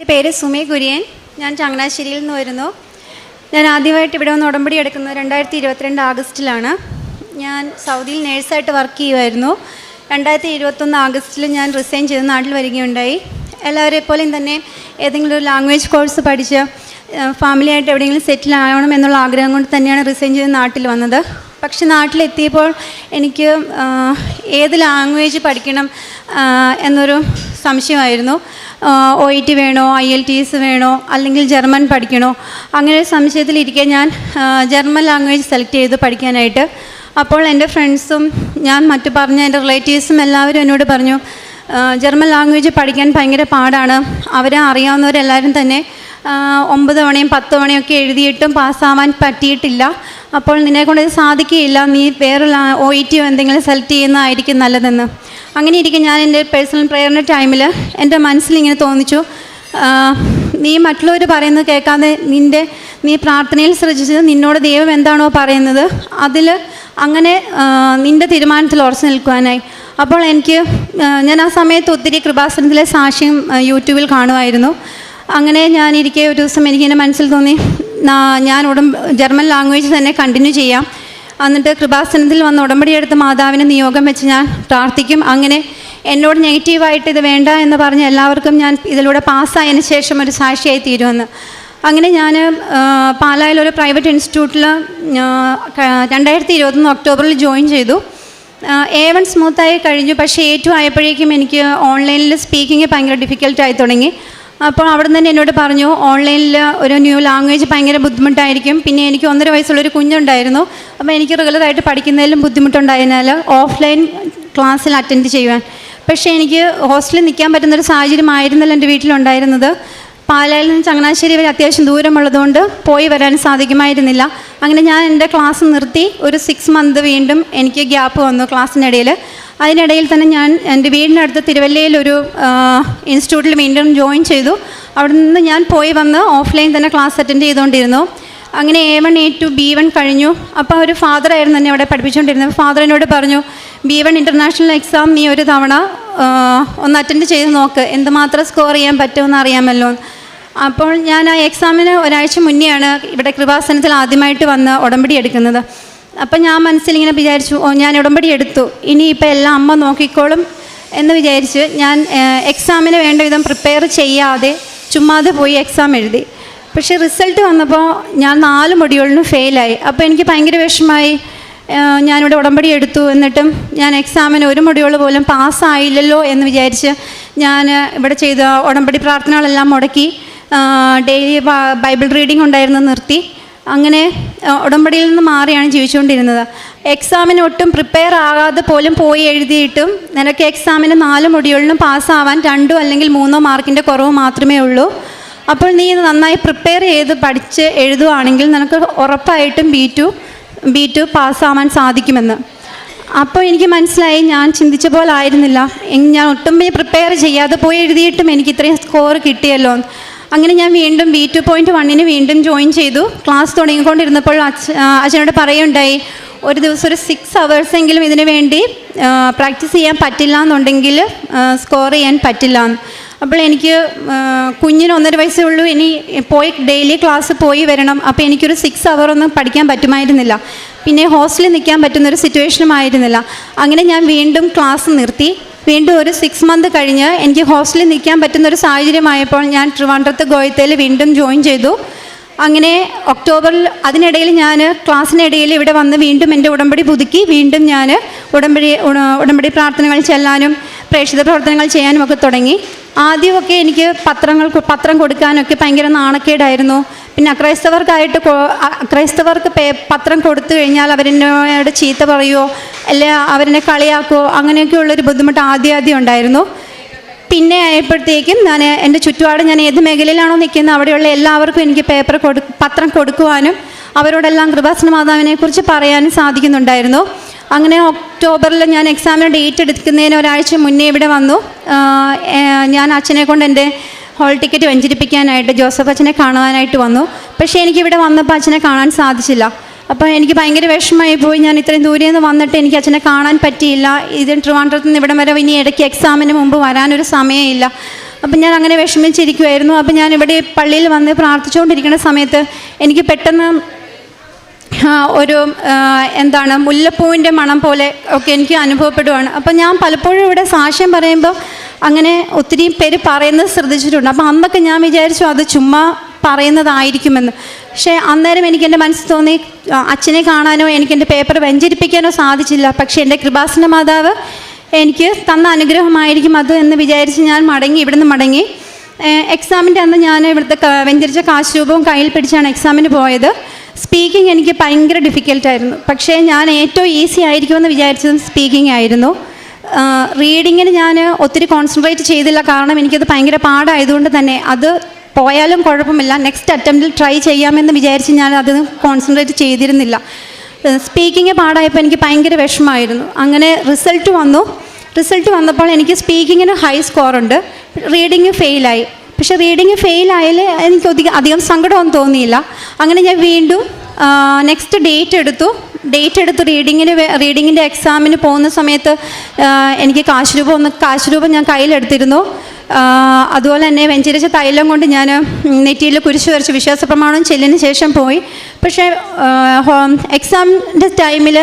എന്റെ പേര് സുമേ കുര്യൻ. ഞാൻ ചങ്ങനാശ്ശേരിയിൽ നിന്ന് വരുന്നു. ഞാൻ ആദ്യമായിട്ട് ഇവിടെ വന്ന് ഉടമ്പടി എടുക്കുന്നത് രണ്ടായിരത്തി ഇരുപത്തിരണ്ട് ആഗസ്റ്റിലാണ്. ഞാൻ സൗദിയിൽ നേഴ്സായിട്ട് വർക്ക് ചെയ്യുമായിരുന്നു. രണ്ടായിരത്തി ഇരുപത്തൊന്ന് ആഗസ്റ്റിൽ ഞാൻ റിസൈൻ ചെയ്ത് നാട്ടിൽ വരികയുണ്ടായി. എല്ലാവരെ പോലെയും തന്നെ ഏതെങ്കിലും ഒരു ലാംഗ്വേജ് കോഴ്സ് പഠിച്ച് ഫാമിലിയായിട്ട് എവിടെയെങ്കിലും സെറ്റിൽ ആവണം എന്നുള്ള ആഗ്രഹം കൊണ്ട് തന്നെയാണ് റിസൈൻ ചെയ്ത് നാട്ടിൽ വന്നത്. പക്ഷെ നാട്ടിലെത്തിയപ്പോൾ എനിക്ക് ഏത് ലാംഗ്വേജ് പഠിക്കണം എന്നൊരു സംശയമായിരുന്നു. ഒ ഇ ടി വേണോ ഐ എൽ ടി എസ് വേണോ അല്ലെങ്കിൽ ജർമ്മൻ പഠിക്കണോ അങ്ങനെ സംശയത്തിലിരിക്കെ ഞാൻ ജർമ്മൻ ലാംഗ്വേജ് സെലക്ട് ചെയ്ത് പഠിക്കാനായിട്ട്. അപ്പോൾ എന്റെ ഫ്രണ്ട്സും ഞാൻ മറ്റു പറഞ്ഞ എന്റെ റിലേറ്റീവ്സും എല്ലാവരും എന്നോട് പറഞ്ഞു ജർമ്മൻ ലാംഗ്വേജ് പഠിക്കാൻ ഭയങ്കര പാടാണ്. അവരെ അറിയാവുന്നവരെല്ലാവരും തന്നെ ഒമ്പത് തവണയും പത്ത് തവണയും ഒക്കെ എഴുതിയിട്ടും പാസ്സാവാൻ പറ്റിയിട്ടില്ല. അപ്പോൾ നിന്നെക്കൊണ്ട് ഇത് സാധിക്കുകയില്ല. നീ വേറെ ഒ ഇ ടി എന്തെങ്കിലും സെലക്ട് ചെയ്യുന്നതായിരിക്കും നല്ലതെന്ന്. അങ്ങനെ ഇരിക്കും ഞാൻ എന്റെ പേഴ്സണൽ പ്രെയറിന്റെ ടൈമിൽ എന്റെ മനസ്സിലിങ്ങനെ തോന്നിച്ചു. നീ മറ്റുള്ളവർ പറയുന്നത് കേൾക്കാതെ നിന്റെ നീ പ്രാർത്ഥനയിൽ ശ്രദ്ധിച്ചത് നിന്നോട് ദൈവം എന്താണോ പറയുന്നത് അതിൽ അങ്ങനെ നിന്റെ തീരുമാനത്തിൽ ഉറച്ചു നിൽക്കുവാനായി. അപ്പോൾ എനിക്ക് ഞാൻ ആ സമയത്ത് ഒത്തിരി കൃപാസനത്തിലെ സാക്ഷ്യം യൂട്യൂബിൽ കാണുമായിരുന്നു. അങ്ങനെ ഞാനിരിക്കെ ഒരു ദിവസം എനിക്കെന്റെ മനസ്സിൽ തോന്നി ഞാൻ ഉടൻ ജർമ്മൻ ലാംഗ്വേജ് തന്നെ കണ്ടിന്യൂ ചെയ്യാം. എന്നിട്ട് കൃപാസനത്തിൽ വന്ന് ഉടമ്പടി എടുത്ത് മാതാവിനെ നിയോഗം വെച്ച് ഞാൻ പ്രാർത്ഥിക്കും. അങ്ങനെ എന്നോട് നെഗറ്റീവായിട്ട് ഇത് വേണ്ട എന്ന് പറഞ്ഞ് എല്ലാവർക്കും ഞാൻ ഇതിലൂടെ പാസ്സായതിനു ശേഷം ഒരു സാക്ഷിയായി തീരുമെന്ന്. അങ്ങനെ ഞാൻ പാലായിൽ ഒരു പ്രൈവറ്റ് ഇൻസ്റ്റിറ്റ്യൂട്ടിൽ രണ്ടായിരത്തി ഇരുപത്തൊന്ന് ഒക്ടോബറിൽ ജോയിൻ ചെയ്തു. എ വൺ സ്മൂത്തായി കഴിഞ്ഞു. പക്ഷേ എ ടു ആയപ്പോഴേക്കും എനിക്ക് ഓൺലൈനിൽ സ്പീക്കിംഗ് ഭയങ്കര ഡിഫിക്കൽട്ടായി തുടങ്ങി. അപ്പോൾ അവിടെ തന്നെ എന്നോട് പറഞ്ഞു ഓൺലൈനിൽ ഒരു ന്യൂ ലാംഗ്വേജ് ഭയങ്കര ബുദ്ധിമുട്ടായിരിക്കും. പിന്നെ എനിക്ക് ഒന്നര വയസ്സുള്ളൊരു കുഞ്ഞുണ്ടായിരുന്നു. അപ്പോൾ എനിക്ക് റെഗുലറായിട്ട് പഠിക്കുന്നതിലും ബുദ്ധിമുട്ടുണ്ടായതിനാൽ ഓഫ്ലൈൻ ക്ലാസ്സിൽ അറ്റൻഡ് ചെയ്യുവാൻ. പക്ഷേ എനിക്ക് ഹോസ്റ്റലിൽ നിൽക്കാൻ പറ്റുന്നൊരു സാഹചര്യമായിരുന്നല്ലോ എന്റെ വീട്ടിലുണ്ടായിരുന്നത്. പാലായിൽ നിന്ന് ചങ്ങനാശ്ശേരി വരെ അത്യാവശ്യം ദൂരമുള്ളതുകൊണ്ട് പോയി വരാൻ സാധിക്കുമായിരുന്നില്ല. അങ്ങനെ ഞാൻ എന്റെ ക്ലാസ് നിർത്തി. ഒരു സിക്സ് മന്ത് വീണ്ടും എനിക്ക് ഗ്യാപ്പ് വന്നു ക്ലാസ്സിനിടയിൽ അതിനിടയിൽ തന്നെ ഞാൻ എന്റെ വീടിനടുത്ത് തിരുവല്ലയിൽ ഒരു ഇൻസ്റ്റിറ്റ്യൂട്ടിൽ വീണ്ടും ജോയിൻ ചെയ്തു. അവിടെ നിന്ന് ഞാൻ പോയി വന്ന് ഓഫ്ലൈൻ തന്നെ ക്ലാസ് അറ്റൻഡ് ചെയ്തുകൊണ്ടിരുന്നു. അങ്ങനെ A one A two B one കഴിഞ്ഞു. അപ്പോൾ ഒരു ഫാദറായിരുന്നു എന്നെ അവിടെ പഠിപ്പിച്ചുകൊണ്ടിരുന്നത്. ഫാദർ എന്നോട് പറഞ്ഞു ബി വൺ ഇന്റർനാഷണൽ എക്സാം നീ ഒരു തവണ ഒന്ന് അറ്റൻഡ് ചെയ്ത് നോക്ക്. എന്തുമാത്രം സ്കോർ ചെയ്യാൻ പറ്റുമെന്ന് അറിയാമല്ലോ. അപ്പോൾ ഞാൻ ആ എക്സാമിന് ഒരാഴ്ച മുന്നെയാണ് ഇവിടെ കൃപാസനത്തിൽ ആദ്യമായിട്ട് വന്ന് ഉടമ്പടി എടുക്കുന്നത്. അപ്പം ഞാൻ മനസ്സിലിങ്ങനെ വിചാരിച്ചു ഓ ഞാൻ ഉടമ്പടി എടുത്തു. ഇനിയിപ്പോൾ എല്ലാം അമ്മ നോക്കിക്കോളും എന്ന് വിചാരിച്ച് ഞാൻ എക്സാമിന് വേണ്ട വിധം പ്രിപ്പയർ ചെയ്യാതെ ചുമ്മാതെ പോയി എക്സാം എഴുതി. പക്ഷേ റിസൾട്ട് വന്നപ്പോൾ ഞാൻ നാല് മൊഡ്യൂളിനും ഫെയിലായി അപ്പോൾ എനിക്ക് ഭയങ്കര വിഷമമായി. ഞാനിവിടെ ഉടമ്പടി എടുത്തു എന്നിട്ടും ഞാൻ എക്സാമിന് ഒരു മൊഡ്യൂൾ പോലും പാസ്സായില്ലല്ലോ എന്ന് വിചാരിച്ച് ഞാൻ ഇവിടെ ചെയ്ത ഉടമ്പടി പ്രാർത്ഥനകളെല്ലാം മുടക്കി ഡെയിലി ബൈബിൾ റീഡിംഗ് ഉണ്ടായിരുന്നു നിർത്തി. അങ്ങനെ ഉടമ്പടിയിൽ നിന്ന് മാറിയാണ് ജീവിച്ചുകൊണ്ടിരുന്നത്. എക്സാമിന് ഒട്ടും പ്രിപ്പയർ ആകാതെ പോലും പോയി എഴുതിയിട്ടും നിനക്ക് എക്സാമിന് നാല് മൊഡ്യൂളിനും പാസ്സാവാൻ രണ്ടോ അല്ലെങ്കിൽ മൂന്നോ മാർക്കിന്റെ കുറവ് മാത്രമേ ഉള്ളൂ. അപ്പോൾ നീ നന്നായി പ്രിപ്പയർ ചെയ്ത് പഠിച്ച് എഴുതുവാണെങ്കിൽ നിനക്ക് ഉറപ്പായിട്ടും ബി ടു ബി ടു പാസ്സാവാൻ സാധിക്കുമെന്ന്. അപ്പോൾ എനിക്ക് മനസ്സിലായി ഞാൻ ചിന്തിച്ച പോലെ ആയിരുന്നില്ല. ഞാൻ ഒട്ടും പ്രിപ്പയർ ചെയ്യാതെ പോയി എഴുതിയിട്ടും എനിക്ക് ഇത്രയും സ്കോർ കിട്ടിയല്ലോ. അങ്ങനെ ഞാൻ വീണ്ടും ബി ടു പോയിന്റ് വണ്ണിന് വീണ്ടും ജോയിൻ ചെയ്തു. ക്ലാസ് തുടങ്ങിക്കൊണ്ടിരുന്നപ്പോൾ അച്ഛ അച്ഛനോട് പറയുണ്ടായി ഒരു ദിവസം ഒരു സിക്സ് അവേഴ്സെങ്കിലും ഇതിനു വേണ്ടി പ്രാക്ടീസ് ചെയ്യാൻ പറ്റില്ല എന്നുണ്ടെങ്കിൽ സ്കോർ ചെയ്യാൻ പറ്റില്ല. അപ്പോൾ എനിക്ക് കുഞ്ഞിന് ഒന്നര വയസ്സേ ഉള്ളൂ ഇനി പോയി ഡെയിലി ക്ലാസ് പോയി വരണം. അപ്പോൾ എനിക്കൊരു സിക്സ് അവർ ഒന്നും പഠിക്കാൻ പറ്റുമായിരുന്നില്ല. പിന്നെ ഹോസ്റ്റലിൽ നിൽക്കാൻ പറ്റുന്നൊരു സിറ്റുവേഷനും ആയിരുന്നില്ല. അങ്ങനെ ഞാൻ വീണ്ടും ക്ലാസ് നിർത്തി. വീണ്ടും ഒരു സിക്സ് മന്ത് കഴിഞ്ഞ് എനിക്ക് ഹോസ്റ്റലിൽ നിൽക്കാൻ പറ്റുന്ന ഒരു സാഹചര്യമായപ്പോൾ ഞാൻ ട്രിവാൻഡ്രത്ത് ഗോയത്തയിൽ വീണ്ടും ജോയിൻ ചെയ്തു. അങ്ങനെ ഒക്ടോബറിൽ അതിനിടയിൽ ഞാൻ ക്ലാസ്സിനിടയിൽ ഇവിടെ വന്ന് വീണ്ടും എന്റെ ഉടമ്പടി പുതുക്കി. വീണ്ടും ഞാൻ ഉടമ്പടി ഉടമ്പടി പ്രാർത്ഥനകൾ ചെല്ലാനും പ്രേക്ഷിത പ്രവർത്തനങ്ങൾ ചെയ്യാനും ഒക്കെ തുടങ്ങി. ആദ്യമൊക്കെ എനിക്ക് പത്രങ്ങൾ പത്രം കൊടുക്കാനൊക്കെ ഭയങ്കര നാണക്കേടായിരുന്നു. പിന്നെ അക്രൈസ്തവർക്കായിട്ട് ക്രൈസ്തവർക്ക് പത്രം കൊടുത്തു കഴിഞ്ഞാൽ അവരെന്നോട് ചീത്ത പറയുമോ അല്ലെ അവരെന്നെ കളിയാക്കുമോ അങ്ങനെയൊക്കെയുള്ളൊരു ബുദ്ധിമുട്ട് ആദ്യം ആദ്യം ഉണ്ടായിരുന്നു. പിന്നെ ആയപ്പോഴത്തേക്കും ഞാൻ എന്റെ ചുറ്റുപാട് ഞാൻ ഏത് മേഖലയിലാണോ നിൽക്കുന്നത് അവിടെയുള്ള എല്ലാവർക്കും എനിക്ക് പേപ്പർ കൊടു പത്രം കൊടുക്കുവാനും അവരോടെല്ലാം കൃപാസന മാതാവിനെക്കുറിച്ച് പറയാനും സാധിക്കുന്നുണ്ടായിരുന്നു. അങ്ങനെ ഒക്ടോബറിൽ ഞാൻ എക്സാമിന് ഡേറ്റ് എടുക്കുന്നതിന് ഒരാഴ്ച മുന്നേ ഇവിടെ വന്നു. ഞാൻ അച്ഛനെ കൊണ്ട് എന്റെ ഹോൾ ടിക്കറ്റ് വെഞ്ചരിപ്പിക്കാനായിട്ട് ജോസഫ് അച്ഛനെ കാണുവാനായിട്ട് വന്നു. പക്ഷേ എനിക്കിവിടെ വന്നപ്പോൾ അച്ഛനെ കാണാൻ സാധിച്ചില്ല. അപ്പോൾ എനിക്ക് ഭയങ്കര വിഷമമായി പോയി. ഞാൻ ഇത്രയും ദൂരെ നിന്ന് വന്നിട്ട് എനിക്ക് അച്ഛനെ കാണാൻ പറ്റിയില്ല. ഇത് ട്രിവാൻഡ്രത്ത് നിന്ന് ഇവിടം വരെ ഇനി ഇടയ്ക്ക് എക്സാമിന് മുമ്പ് വരാനൊരു സമയമില്ല. അപ്പം ഞാൻ അങ്ങനെ വിഷമിച്ചിരിക്കുമായിരുന്നു അപ്പം ഞാൻ ഇവിടെ പള്ളിയിൽ വന്ന് പ്രാർത്ഥിച്ചുകൊണ്ടിരിക്കുന്ന സമയത്ത് എനിക്ക് പെട്ടെന്ന് ഒരു എന്താണ് മുല്ലപ്പൂവിന്റെ മണം പോലെ ഒക്കെ എനിക്ക് അനുഭവപ്പെടുവാണ്. അപ്പം ഞാൻ പലപ്പോഴും ഇവിടെ സാക്ഷ്യം പറയുമ്പോൾ അങ്ങനെ ഒത്തിരി പേര് പറയുന്നത് ശ്രദ്ധിച്ചിട്ടുണ്ട്. അപ്പം അന്നൊക്കെ ഞാൻ വിചാരിച്ചു അത് ചുമ്മാ പറയുന്നതായിരിക്കുമെന്ന്. പക്ഷേ അന്നേരം എനിക്ക് എന്റെ മനസ്സിൽ തോന്നി അച്ഛനെ കാണാനോ എനിക്ക് എന്റെ പേപ്പർ വെഞ്ചരിപ്പിക്കാനോ സാധിച്ചില്ല. പക്ഷേ എന്റെ കൃപാസന മാതാവ് എനിക്ക് തന്ന അനുഗ്രഹമായിരിക്കും അത് എന്ന് വിചാരിച്ച് ഞാൻ മടങ്ങി ഇവിടുന്ന് മടങ്ങി. എക്സാമിന്റെ അന്ന് ഞാൻ ഇവിടുത്തെ വെഞ്ചരിച്ച കാശ് രൂപവും കയ്യിൽ പിടിച്ചാണ് എക്സാമിന് പോയത്. സ്പീക്കിംഗ് എനിക്ക് ഭയങ്കര ഡിഫിക്കൽട്ടായിരുന്നു പക്ഷേ ഞാൻ ഏറ്റവും ഈസി ആയിരിക്കുമെന്ന് വിചാരിച്ചത് സ്പീക്കിംഗ് ആയിരുന്നു. റീഡിങ്ങിന് ഞാൻ ഒത്തിരി കോൺസെൻട്രേറ്റ് ചെയ്തില്ല. കാരണം എനിക്കത് ഭയങ്കര പാടായതുകൊണ്ട് തന്നെ അത് പോയാലും കുഴപ്പമില്ല. നെക്സ്റ്റ് അറ്റംപ്റ്റിൽ ട്രൈ ചെയ്യാമെന്ന് വിചാരിച്ച് ഞാൻ അത് കോൺസെൻട്രേറ്റ് ചെയ്തിരുന്നില്ല. സ്പീക്കിംഗ് പാടായപ്പോൾ എനിക്ക് ഭയങ്കര വിഷമമായിരുന്നു അങ്ങനെ റിസൾട്ട് വന്നു. റിസൾട്ട് വന്നപ്പോൾ എനിക്ക് സ്പീക്കിങ്ങിന് ഹൈ സ്കോറുണ്ട് റീഡിങ് ഫെയിലായി പക്ഷെ റീഡിങ് ഫെയിലായാൽ എനിക്ക് അധികം അധികം സങ്കടമൊന്നും തോന്നിയില്ല. അങ്ങനെ ഞാൻ വീണ്ടും നെക്സ്റ്റ് ഡേറ്റ് എടുത്തു. ഡേറ്റ് എടുത്ത് റീഡിങ്ങിന് റീഡിങ്ങിന്റെ എക്സാമിന് പോകുന്ന സമയത്ത് എനിക്ക് കാശ് രൂപ ഒന്ന് കാശ് രൂപ ഞാൻ കയ്യിലെടുത്തിരുന്നു. അതുപോലെ തന്നെ വെഞ്ചരിച്ച തൈലം കൊണ്ട് ഞാൻ നെറ്റിയിൽ കുരിശ് വരച്ച് വിശ്വാസ പ്രമാണം ചെല്ലിന് ശേഷം പോയി. പക്ഷേ എക്സാമിന്റെ ടൈമിൽ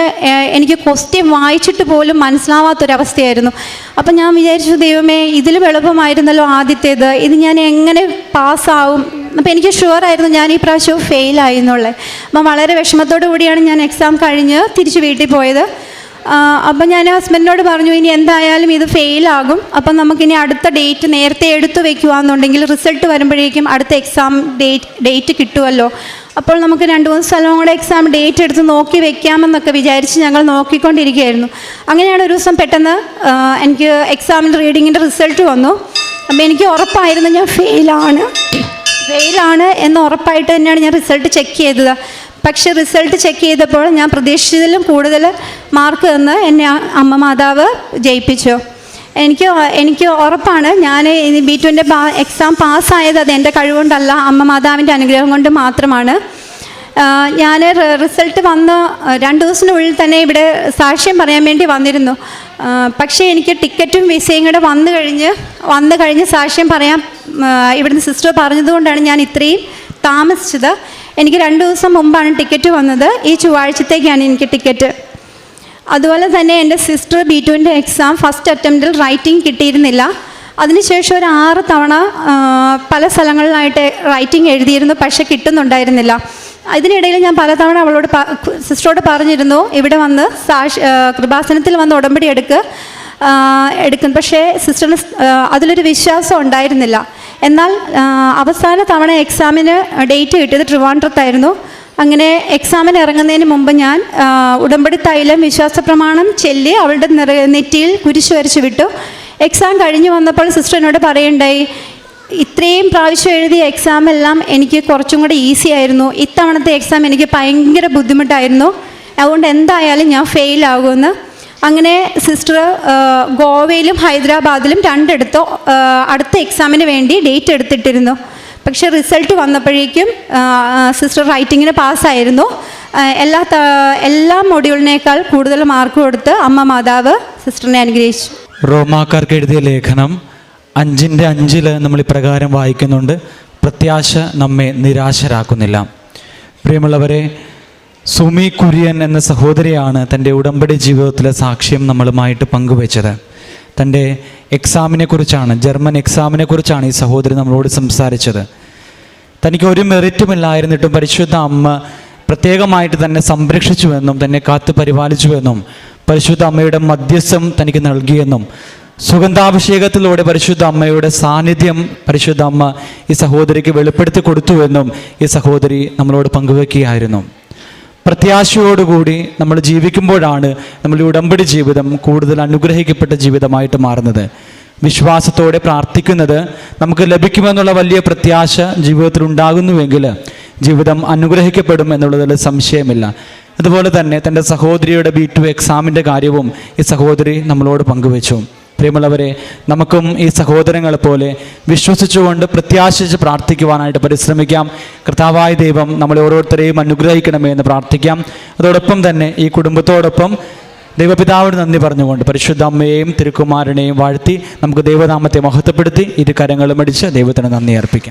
എനിക്ക് ക്വസ്റ്റ്യൻ വായിച്ചിട്ട് പോലും മനസ്സിലാവാത്തൊരവസ്ഥയായിരുന്നു. അപ്പം ഞാൻ വിചാരിച്ചു ദൈവമേ ഇതിലും എളുപ്പമായിരുന്നല്ലോ ആദ്യത്തേത്. ഇത് ഞാൻ എങ്ങനെ പാസ്സാവും അപ്പോൾ എനിക്ക് ഷുവറായിരുന്നു ഞാൻ ഈ പ്രാവശ്യവും ഫെയിലായി എന്നുള്ളത് അപ്പം വളരെ വിഷമത്തോടു കൂടിയാണ് ഞാൻ എക്സാം കഴിഞ്ഞ് തിരിച്ച് വീട്ടിൽ പോയത്. അപ്പം ഞാൻ ഹസ്ബൻഡിനോട് പറഞ്ഞു ഇനി എന്തായാലും ഇത് ഫെയിലാകും അപ്പം നമുക്കിനി അടുത്ത ഡേറ്റ് നേരത്തെ എടുത്തു വെക്കുകയാണെന്നുണ്ടെങ്കിൽ റിസൾട്ട് വരുമ്പോഴേക്കും അടുത്ത എക്സാം ഡേറ്റ് ഡേറ്റ് കിട്ടുമല്ലോ അപ്പോൾ നമുക്ക് രണ്ട് മൂന്ന് സ്ഥലവും കൂടെ എക്സാം ഡേറ്റ് എടുത്ത് നോക്കി വെക്കാമെന്നൊക്കെ വിചാരിച്ച് ഞങ്ങൾ നോക്കിക്കൊണ്ടിരിക്കുകയായിരുന്നു. അങ്ങനെയാണ് ഒരു ദിവസം പെട്ടെന്ന് എനിക്ക് എക്സാമിന്റെ റീഡിങ്ങിന്റെ റിസൾട്ട് വന്നു. അപ്പം എനിക്ക് ഉറപ്പായിരുന്നു ഞാൻ ഫെയിലാണ് ഫെയിലാണ് എന്ന് ഉറപ്പായിട്ട് തന്നെയാണ് ഞാൻ റിസൾട്ട് ചെക്ക് ചെയ്തത്. പക്ഷെ റിസൾട്ട് ചെക്ക് ചെയ്തപ്പോൾ ഞാൻ പ്രതീക്ഷിച്ചതിലും കൂടുതൽ മാർക്ക് തന്ന് എന്നെ അമ്മ മാതാവ് ജയിപ്പിച്ചു. എനിക്ക് എനിക്ക് ഉറപ്പാണ് ഞാൻ ബി ടുവിന്റെ എക്സാം പാസ്സായത് അത് എന്റെ കഴിവുകൊണ്ടല്ല അമ്മ മാതാവിന്റെ അനുഗ്രഹം കൊണ്ട് മാത്രമാണ്. ഞാൻ റിസൾട്ട് വന്ന് രണ്ട് ദിവസത്തിനുള്ളിൽ തന്നെ ഇവിടെ സാക്ഷ്യം പറയാൻ വേണ്ടി വന്നിരുന്നു. പക്ഷേ എനിക്ക് ടിക്കറ്റും വിസയും കൂടെ വന്നു കഴിഞ്ഞ് വന്നു കഴിഞ്ഞ് സാക്ഷ്യം പറയാം ഇവിടുന്ന് സിസ്റ്റർ പറഞ്ഞതുകൊണ്ടാണ് ഞാൻ ഇത്രയും താമസിച്ചത്. എനിക്ക് രണ്ട് ദിവസം മുമ്പാണ് ടിക്കറ്റ് വന്നത്. ഈ ചൊവ്വാഴ്ചത്തേക്കാണ് എനിക്ക് ടിക്കറ്റ്. അതുപോലെ തന്നെ എന്റെ സിസ്റ്റർ ബി ടുവിന്റെ എക്സാം ഫസ്റ്റ് അറ്റംപ്റ്റിൽ റൈറ്റിംഗ് കിട്ടിയിരുന്നില്ല. അതിനുശേഷം ഒരു ആറ് തവണ പല സ്ഥലങ്ങളിലായിട്ട് റൈറ്റിംഗ് എഴുതിയിരുന്നു പക്ഷെ കിട്ടുന്നുണ്ടായിരുന്നില്ല. ഇതിനിടയിൽ ഞാൻ പലതവണ അവളോട് സിസ്റ്ററോട് പറഞ്ഞിരുന്നു. ഇവിടെ വന്ന് സാക്ഷി കൃപാസനത്തിൽ വന്ന് ഉടമ്പടി എടുക്ക് എടുക്കും. പക്ഷേ സിസ്റ്ററിന് അതിലൊരു വിശ്വാസം ഉണ്ടായിരുന്നില്ല. എന്നാൽ അവസാന തവണ എക്സാമിന് ഡേറ്റ് കിട്ടിയത് ട്രിവാൻഡ്രത്തായിരുന്നു. അങ്ങനെ എക്സാമിന് ഇറങ്ങുന്നതിന് മുമ്പ് ഞാൻ ഉടമ്പടി തൈലം വിശ്വാസ പ്രമാണം ചെല്ലി അവളുടെ നിറ നെറ്റിയിൽ കുരിശു വരച്ചു വിട്ടു. എക്സാം കഴിഞ്ഞു വന്നപ്പോൾ സിസ്റ്റർ എന്നോട് പറയുണ്ടായി ഇത്രയും പ്രാവശ്യം എഴുതിയ എക്സാം എല്ലാം എനിക്ക് കുറച്ചും കൂടെ ഈസി ആയിരുന്നു. ഇത്തവണത്തെ എക്സാം എനിക്ക് ഭയങ്കര ബുദ്ധിമുട്ടായിരുന്നു. അതുകൊണ്ട് എന്തായാലും ഞാൻ ഫെയിൽ ആകുമെന്ന്. അങ്ങനെ സിസ്റ്റർ ഗോവയിലും ഹൈദരാബാദിലും രണ്ടിടത്തോ അടുത്ത എക്സാമിന് വേണ്ടി ഡേറ്റ് എടുത്തിട്ടിരുന്നു. പക്ഷേ റിസൾട്ട് വന്നപ്പോഴേക്കും സിസ്റ്റർ റൈറ്റിങ്ങിന് പാസ്സായിരുന്നു എല്ലാ എല്ലാ മൊഡ്യൂളിനേക്കാൾ കൂടുതൽ മാർക്ക് കൊടുത്ത് അമ്മ മാതാവ് സിസ്റ്ററിനെ അനുഗ്രഹിച്ചു. റോമാക്കാർക്ക് എഴുതിയ ലേഖനം അഞ്ചിന്റെ അഞ്ചിൽ നമ്മൾ ഇപ്രകാരം വായിക്കുന്നുണ്ട് പ്രത്യാശ നമ്മെ നിരാശരാക്കുന്നില്ല. പ്രിയമുള്ളവരെ സുമി കുര്യൻ എന്ന സഹോദരിയാണ് തന്റെ ഉടമ്പടി ജീവിതത്തിലെ സാക്ഷ്യം നമ്മളുമായിട്ട് പങ്കുവച്ചത്. തന്റെ എക്സാമിനെ കുറിച്ചാണ് ജർമ്മൻ എക്സാമിനെ കുറിച്ചാണ് ഈ സഹോദരി നമ്മളോട് സംസാരിച്ചത്. തനിക്ക് ഒരു മെറിറ്റുമില്ലായിരുന്നിട്ടും പരിശുദ്ധ അമ്മ പ്രത്യേകമായിട്ട് തന്നെ സംരക്ഷിച്ചുവെന്നും തന്നെ കാത്തു പരിപാലിച്ചുവെന്നും പരിശുദ്ധ അമ്മയുടെ മധ്യസ്ഥം തനിക്ക് നൽകിയെന്നും സുഗന്ധാഭിഷേകത്തിലൂടെ പരിശുദ്ധ അമ്മയുടെ സാന്നിധ്യം പരിശുദ്ധ അമ്മ ഈ സഹോദരിക്ക് വെളിപ്പെടുത്തി കൊടുത്തുവെന്നും ഈ സഹോദരി നമ്മളോട് പങ്കുവെക്കുകയായിരുന്നു. പ്രത്യാശയോടുകൂടി നമ്മൾ ജീവിക്കുമ്പോഴാണ് നമ്മുടെ ഉടമ്പടി ജീവിതം കൂടുതൽ അനുഗ്രഹിക്കപ്പെട്ട ജീവിതമായിട്ട് മാറുന്നത്. വിശ്വാസത്തോടെ പ്രാർത്ഥിക്കുന്നത് നമുക്ക് ലഭിക്കുമെന്നുള്ള വലിയ പ്രത്യാശ ജീവിതത്തിൽ ഉണ്ടാകുന്നുവെങ്കിൽ ജീവിതം അനുഗ്രഹിക്കപ്പെടും എന്നുള്ളതിൽ സംശയമില്ല. അതുപോലെ തന്നെ തന്റെ സഹോദരിയുടെ ബി ടു എക്സാമിന്റെ കാര്യവും ഈ സഹോദരി നമ്മളോട് പങ്കുവച്ചു. പ്രിയമുള്ളവരെ നമുക്കും ഈ സഹോദരങ്ങളെ പോലെ വിശ്വസിച്ചുകൊണ്ട് പ്രത്യാശിച്ച് പ്രാർത്ഥിക്കുവാനായിട്ട് പരിശ്രമിക്കാം. കർത്താവായ ദൈവം നമ്മളെ ഓരോരുത്തരെയും അനുഗ്രഹിക്കണമേ എന്ന് പ്രാർത്ഥിക്കാം. അതോടൊപ്പം തന്നെ ഈ കുടുംബത്തോടൊപ്പം ദൈവപിതാവിന് നന്ദി പറഞ്ഞുകൊണ്ട് പരിശുദ്ധ അമ്മയെയും തിരുക്കുമാരനെയും വാഴ്ത്തി നമുക്ക് ദൈവനാമത്തെ മഹത്വപ്പെടുത്തി ഇരു കരങ്ങളും അടിച്ച് ദൈവത്തിന് നന്ദി അർപ്പിക്കാം.